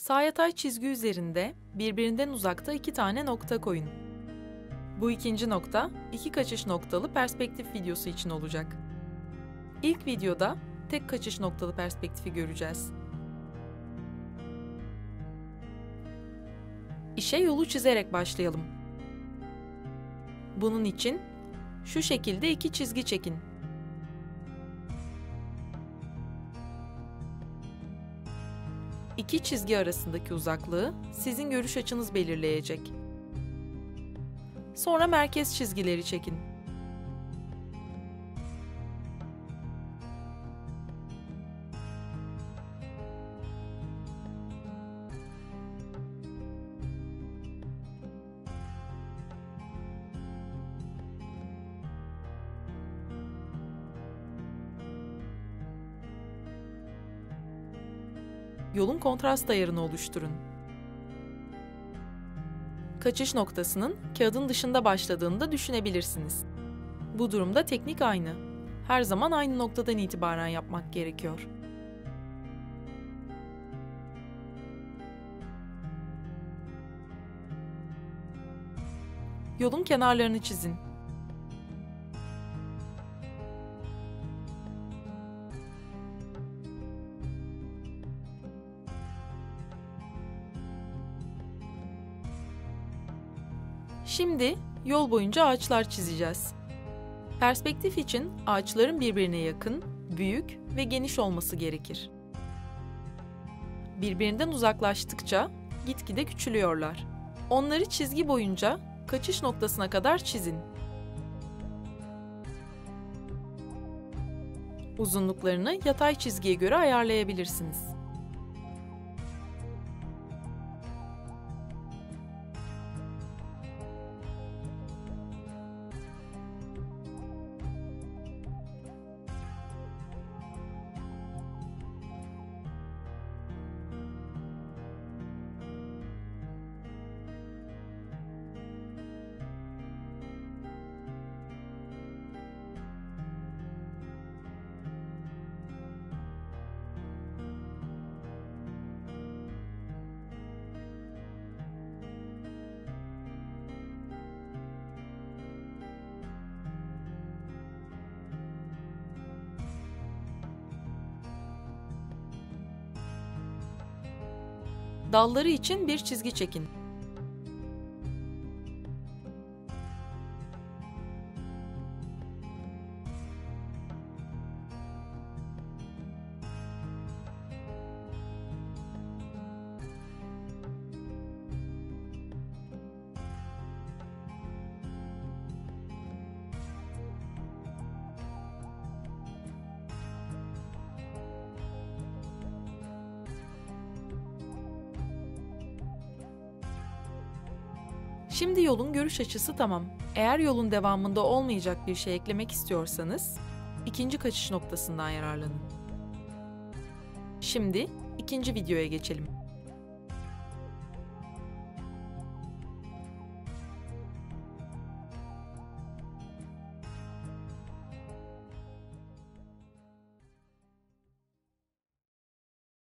Sağ çizgi üzerinde birbirinden uzakta iki tane nokta koyun. Bu ikinci nokta iki kaçış noktalı perspektif videosu için olacak. İlk videoda tek kaçış noktalı perspektifi göreceğiz. İşe yolu çizerek başlayalım. Bunun için şu şekilde iki çizgi çekin. İki çizgi arasındaki uzaklığı sizin görüş açınız belirleyecek. Sonra merkez çizgileri çekin. Yolun kontrast ayarını oluşturun. Kaçış noktasının kağıdın dışında başladığını da düşünebilirsiniz. Bu durumda teknik aynı. Her zaman aynı noktadan itibaren yapmak gerekiyor. Yolun kenarlarını çizin. Şimdi yol boyunca ağaçlar çizeceğiz. Perspektif için ağaçların birbirine yakın, büyük ve geniş olması gerekir. Birbirinden uzaklaştıkça gitgide küçülüyorlar. Onları çizgi boyunca kaçış noktasına kadar çizin. Uzunluklarını yatay çizgiye göre ayarlayabilirsiniz. Dalları için bir çizgi çekin. Şimdi yolun görüş açısı tamam. Eğer yolun devamında olmayacak bir şey eklemek istiyorsanız, ikinci kaçış noktasından yararlanın. Şimdi ikinci videoya geçelim.